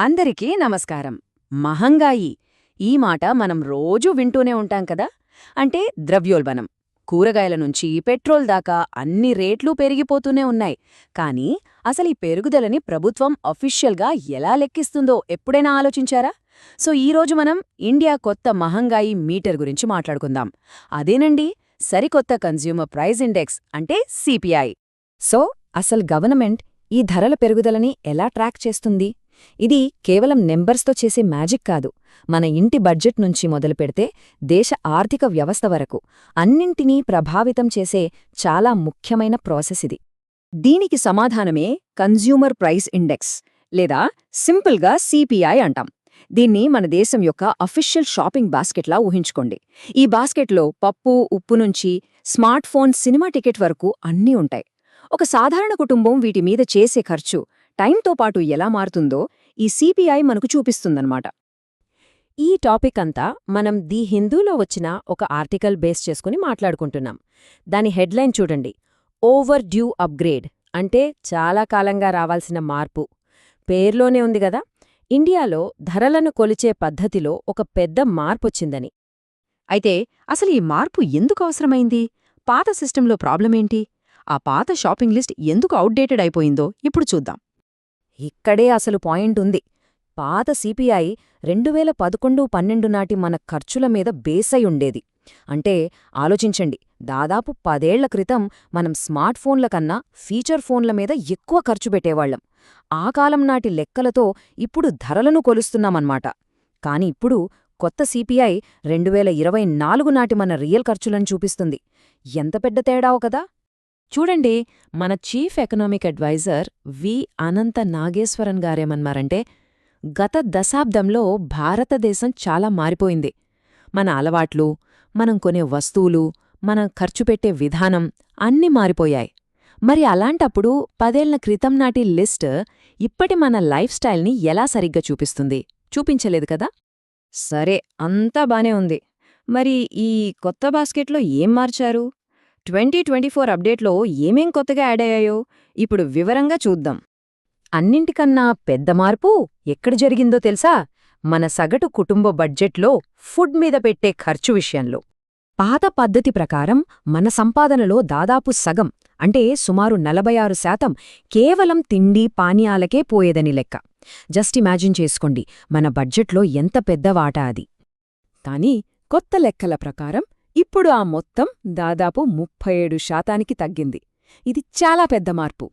అందరికీ నమస్కారం. మహంగాయి. ఈ మాట మనం రోజూ వింటూనే ఉంటాం కదా? అంటే ద్రవ్యోల్బణం. కూరగాయల నుంచి పెట్రోల్ దాకా అన్ని రేట్లు పెరిగిపోతూనే ఉన్నాయి. కానీ అసలు ఈ పెరుగుదలని ప్రభుత్వం అఫీషియల్గా ఎలా లెక్కిస్తుందో ఎప్పుడైనా ఆలోచించారా? సో ఈరోజు మనం ఇండియా కొత్త మహంగాయి మీటర్ గురించి మాట్లాడుకుందాం. అదేనండి? సరికొత్త కన్జ్యూమర్ ప్రైజ్ ఇండెక్స్ అంటే సిపిఐ. సో అసలు గవర్నమెంట్ ఈ ధరల పెరుగుదలని ఎలా ట్రాక్ చేస్తుంది? ఇది కేవలం నెంబర్స్తో చేసే మ్యాజిక్ కాదు. మన ఇంటి బడ్జెట్ నుంచి మొదలుపెడితే దేశ ఆర్థిక వ్యవస్థ వరకు అన్నింటినీ ప్రభావితం చేసే చాలా ముఖ్యమైన ప్రాసెస్ ఇది. దీనికి సమాధానమే కన్జ్యూమర్ ప్రైస్ ఇండెక్స్ లేదా సింపుల్గా సిపిఐ అంటాం. దీన్ని మన దేశం యొక్క అఫీషియల్ షాపింగ్ బాస్కెట్లా ఊహించుకోండి. ఈ బాస్కెట్లో పప్పు ఉప్పు నుంచి స్మార్ట్ ఫోన్ సినిమా టికెట్ వరకు అన్నీ ఉంటాయి. ఒక సాధారణ కుటుంబం వీటి మీద చేసే ఖర్చు టైంతో పాటు ఎలా మారుతుందో ఈ సిపిఐ మనకు చూపిస్తుందన్నమాట. ఈ టాపిక్ అంతా మనం ది హిందూలో వచ్చిన ఒక ఆర్టికల్ బేస్ చేసుకుని మాట్లాడుకుంటున్నాం. దాని హెడ్లైన్ చూడండి. ఓవర్ డ్యూ అప్గ్రేడ్ అంటే చాలా కాలంగా రావాల్సిన మార్పు. పేర్లోనే ఉంది గదా ఇండియాలో ధరలను కొలిచే పద్ధతిలో ఒక పెద్ద మార్పొచ్చిందని. అయితే అసలు ఈ మార్పు ఎందుకు అవసరమైంది? పాత సిస్టంలో ప్రాబ్లమేంటి? ఆ పాత షాపింగ్ లిస్ట్ ఎందుకు అవుట్డేటెడ్ అయిపోయిందో ఇప్పుడు చూద్దాం. ఇక్కడే అసలు పాయింట్ ఉంది పాత సిపిఐ రెండు వేల పదకొండు పన్నెండు నాటి మన ఖర్చుల మీద బేసై ఉండేది. అంటే ఆలోచించండి దాదాపు పదేళ్ళ క్రితం మనం స్మార్ట్ ఫోన్ల కన్నా ఫీచర్ ఫోన్ల మీద ఎక్కువ ఖర్చు పెట్టేవాళ్ళం ఆ కాలం నాటి లెక్కలతో ఇప్పుడు ధరలను కొలుస్తున్నామన్నమాట. కాని ఇప్పుడు కొత్త సిపిఐ రెండు వేల ఇరవై నాలుగు నాటి మన రియల్ ఖర్చులను చూపిస్తుంది. ఎంత పెద్ద తేడావు కదా! చూడండి మన chief economic adviser V. Anantha Nageswaran గారేమన్నారంటే గత దశాబ్దంలో భారతదేశం చాలా మారిపోయింది. మన అలవాట్లు మనం కొనే వస్తువులు మనం ఖర్చు పెట్టే విధానం అన్నీ మారిపోయాయి. మరి అలాంటప్పుడు పదేళ్ళ క్రితం నాటి లిస్ట్ ఇప్పటి మన లైఫ్ స్టైల్ని ఎలా సరిగ్గా చూపిస్తుంది? చూపించలేదు కదా? సరే అంతా బానే ఉంది. మరి ఈ కొత్త బాస్కెట్లో ఏం మార్చారు? ట్వంటీ ట్వంటీ ఫోర్ అప్డేట్లో ఏమేం కొత్తగా యాడ్ అయ్యాయో ఇప్పుడు వివరంగా చూద్దాం. అన్నింటికన్నా పెద్ద మార్పు ఎక్కడ జరిగిందో తెలుసా? మన సగటు కుటుంబ బడ్జెట్లో ఫుడ్ మీద పెట్టే ఖర్చు విషయంలో. పాత పద్ధతి ప్రకారం మన సంపాదనలో దాదాపు సగం అంటే సుమారు నలభై ఆరు శాతం కేవలం తిండి పానీయాలకే పోయేదని లెక్క. జస్ట్ ఇమాజిన్ చేసుకోండి మన బడ్జెట్లో ఎంత పెద్ద వాటా అది. కానీ కొత్త లెక్కల ప్రకారం ఇప్పుడు ఆ మొత్తం దాదాపు ముప్పై ఏడు శాతానికి తగ్గింది. ఇది చాలా పెద్ద మార్పు.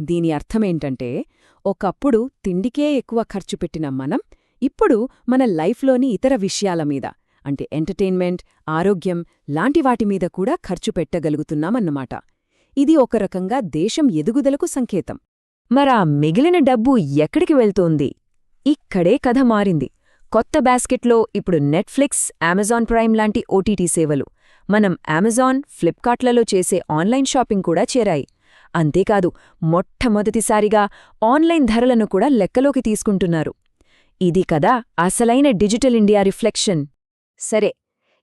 దీని అర్థమేంటంటే ఒకప్పుడు తిండికే ఎక్కువ ఖర్చు పెట్టిన మనం ఇప్పుడు మన లైఫ్లోని ఇతర విషయాల మీద అంటే ఎంటర్టైన్మెంట్ ఆరోగ్యం లాంటి వాటి మీద కూడా ఖర్చు పెట్టగలుగుతున్నామన్నమాట. ఇది ఒక రకంగా దేశం ఎదుగుదలకు సంకేతం. మరా మిగిలిన డబ్బు ఎక్కడికి వెళ్తోంది? ఇక్కడే కథ మారింది. కొత్త బాస్కెట్లో ఇప్పుడు నెట్ఫ్లిక్స్ అమెజాన్ ప్రైమ్ లాంటి ఓటీటీ సేవలు. మనం అమెజాన్ ఫ్లిప్కార్ట్లలో చేసే ఆన్లైన్ షాపింగ్ కూడా చేరాయి. అంతేకాదు మొట్టమొదటిసారిగా ఆన్లైన్ ధరలను కూడా లెక్కలోకి తీసుకుంటున్నారు. ఇది కదా అసలైన డిజిటల్ ఇండియా రిఫ్లెక్షన్. సరే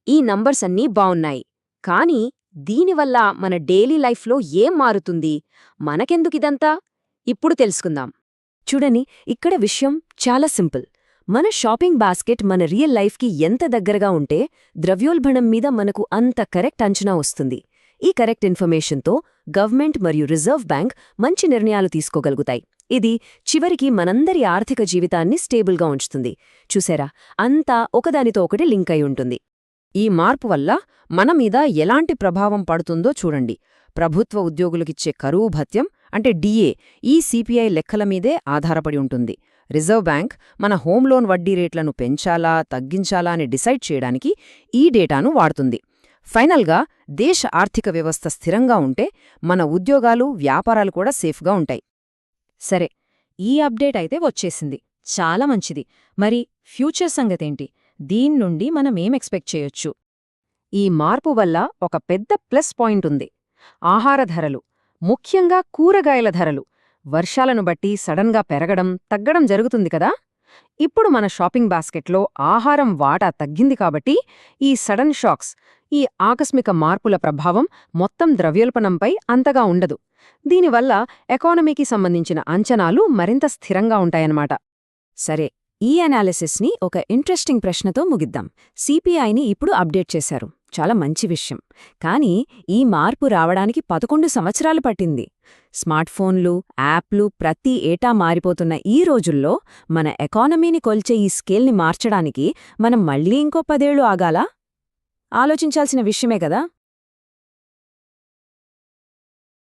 ఈ నంబర్స్ అన్నీ బావున్నాయి. కానీ దీనివల్ల మన డైలీ లైఫ్లో ఏం మారుతుంది? మనకెందుకిదంతా ఇప్పుడు తెలుసుకుందాం. చూడని ఇక్కడ విషయం చాలా సింపుల్. మన షాపింగ్ బాస్కెట్ మన రియల్ లైఫ్కి ఎంత దగ్గరగా ఉంటే ద్రవ్యోల్బణం మీద మనకు అంత కరెక్ట్ అంచనా వస్తుంది. ఈ కరెక్ట్ ఇన్ఫర్మేషన్తో గవర్నమెంట్ మరియు రిజర్వ్ బ్యాంక్ మంచి నిర్ణయాలు తీసుకోగలుగుతాయి. ఇది చివరికి మనందరి ఆర్థిక జీవితాన్ని స్టేబుల్గా ఉంచుతుంది. చూసారా? అంతా ఒకదానితో ఒకటి లింక్ అయి ఉంటుంది. ఈ మార్పు వల్ల మన మీద ఎలాంటి ప్రభావం పడుతుందో చూడండి. ప్రభుత్వ ఉద్యోగులకిచ్చే కరువు భత్యం అంటే డిఏ ఈ సిపిఐ లెక్కల మీదే ఆధారపడి ఉంటుంది. రిజర్వ్ బ్యాంక్ మన హోమ్ లోన్ వడ్డీ రేట్లను పెంచాలా తగ్గించాలా అని డిసైడ్ చేయడానికి ఈ డేటాను వాడుతుంది. ఫైనల్గా దేశ ఆర్థిక వ్యవస్థ స్థిరంగా ఉంటే మన ఉద్యోగాలు వ్యాపారాలు కూడా సేఫ్గా ఉంటాయి. సరే ఈ అప్డేట్ అయితే వచ్చేసింది. చాలా మంచిది. మరి ఫ్యూచర్ సంగతేంటి? దీన్నుండి మనమేం ఎక్స్పెక్ట్ చేయొచ్చు? ఈ మార్పు వల్ల ఒక పెద్ద ప్లస్ పాయింట్ ఉంది. ఆహార ధరలు. ముఖ్యంగా కూరగాయల ధరలు. వర్షాలను బట్టి సడన్గా పెరగడం తగ్గడం జరుగుతుంది కదా? ఇప్పుడు మన షాపింగ్ బాస్కెట్లో ఆహారం వాటా తగ్గింది కాబట్టి ఈ సడన్ షాక్స్ ఈ ఆకస్మిక మార్పుల ప్రభావం మొత్తం ద్రవ్యోల్పణంపై అంతగా ఉండదు. దీనివల్ల ఎకానమీకి సంబంధించిన అంచనాలు మరింత స్థిరంగా ఉంటాయన్నమాట. సరే ఈ అనాలిసిస్ని ఒక ఇంట్రెస్టింగ్ ప్రశ్నతో ముగిద్దాం. సిపిఐని ఇప్పుడు అప్డేట్ చేశారు. చాలా మంచి విషయం. కానీ ఈ మార్పు రావడానికి పదకొండు సంవత్సరాలు పట్టింది. స్మార్ట్ఫోన్లు యాప్లు ప్రతి ఏటా మారిపోతున్న ఈ రోజుల్లో మన ఎకానమీని కొల్చే ఈ స్కేల్ని మార్చడానికి మనం మళ్ళీ ఇంకో పదేళ్ళు ఆగాలా? ఆలోచించాల్సిన విషయమే కదా!